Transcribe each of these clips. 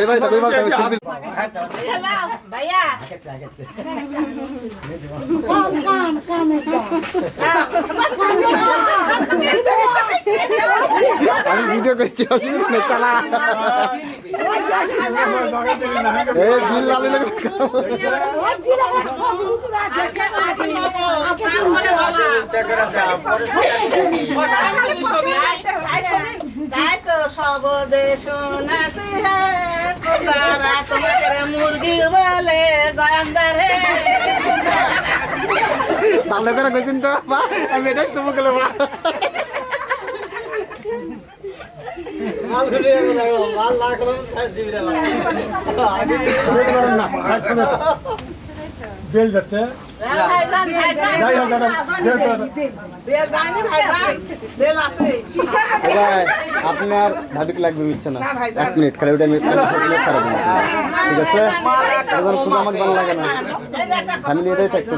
এই ভাই থাকো ভাই সেলফি ভাইয়া। আমি ভিডিও করছি অসুবিধা নেই চালা। এই বিল লালে লাগে তাই তো সব দেশ হ্যাঁ তারা তোমাকে মুরগি বলে গন্ধারে ভালো করে কইছেন তো বা আমি এটাই তোমাকে বা বেল যাচ্ছে ভাইজান ভাইজান যাই হোক বেল তো বেল জানি ভাইজান বেল আছে ভাই আপনার ভাবিক লাগবে মিচ্ছে না এক মিনিট খালি ওটা খালি খারাপ ঠিক আছে এবার শুধু আমার ভালো লাগে না ফ্যামিলি এটাই থাকতে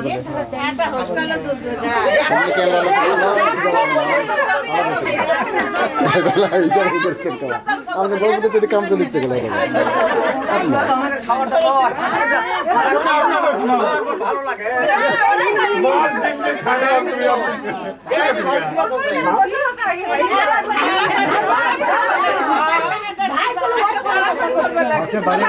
ক্যামেরা আমাকে বলতে যদি কাম চলে ইচ্ছে গেলে মাছ দেখতে খায় লাগে না বাবা অন্য করলে হবে না সবাই থামেন ভাই নিচ্ছে করে দিচ্ছে সবাই এরকম শাড়ি টাকা দিচ্ছ হ্যাঁ দিচ্ছে তো ওই এই এই- এই ভাইয়া পারে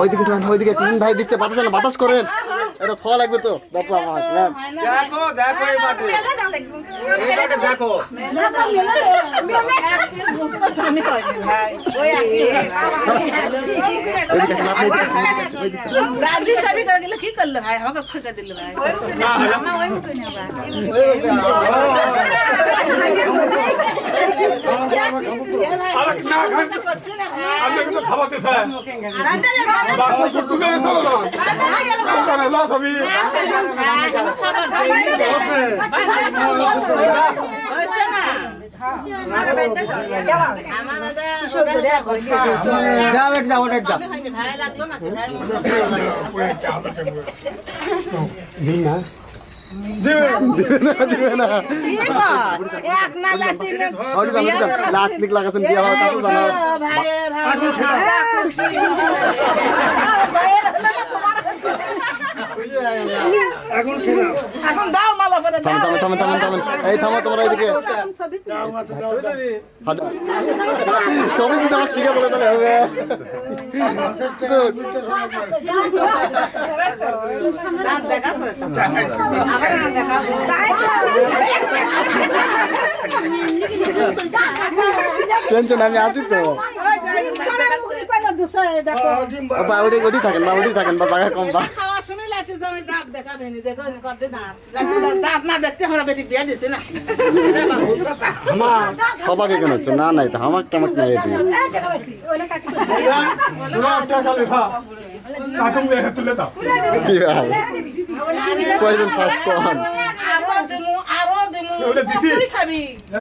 ওইদিকে ওইদিকে। তিন ভাই দিচ্ছে বাতাস না বাতাস করেন। এটা খাওয়া লাগবে তো বাপু আমার হ্যাঁ। দেখো দেখো এই মাঠে দেখো শাড়ি করে গেলে কি করল ভাই আমাকে ঠেকে দিল ভাই না খান আপনি কিন্তু খাওয়াতে চলো না দিবে। না দিবে না। এক না লাতিনে ওইটা জানো, ওইটা লাত নিক লাগাছেন বিয়ে হওয়ার কাছে জানো। ভাইয়ের এখন দাও মালা পরে দাও। থামেন থামেন থামেন থামেন থামেন এই থামো তোমরা এইদিকে। হাত- সবই যদি আমাকে শিখে বলে তাহলে হবে। টেনশন আমি আছি তো বাউডি ওটি থাকেন বাউডি থাকেন বা জায়গা লাইতে যাবে দাঁত দেখাবে নি দেখো নি করতে দাঁত। দাঁত না দেখতে আমরা বেটি বিয়ে দিছি না। সবাকে কেন হচ্ছে? না নাই তো হামাক টামাক নাই এটি কাটুন দেখে তুলে দাও কি ভাই কয়জন ফার্স্ট কোন আরও দিমু আরও দিমু। তুই খাবি।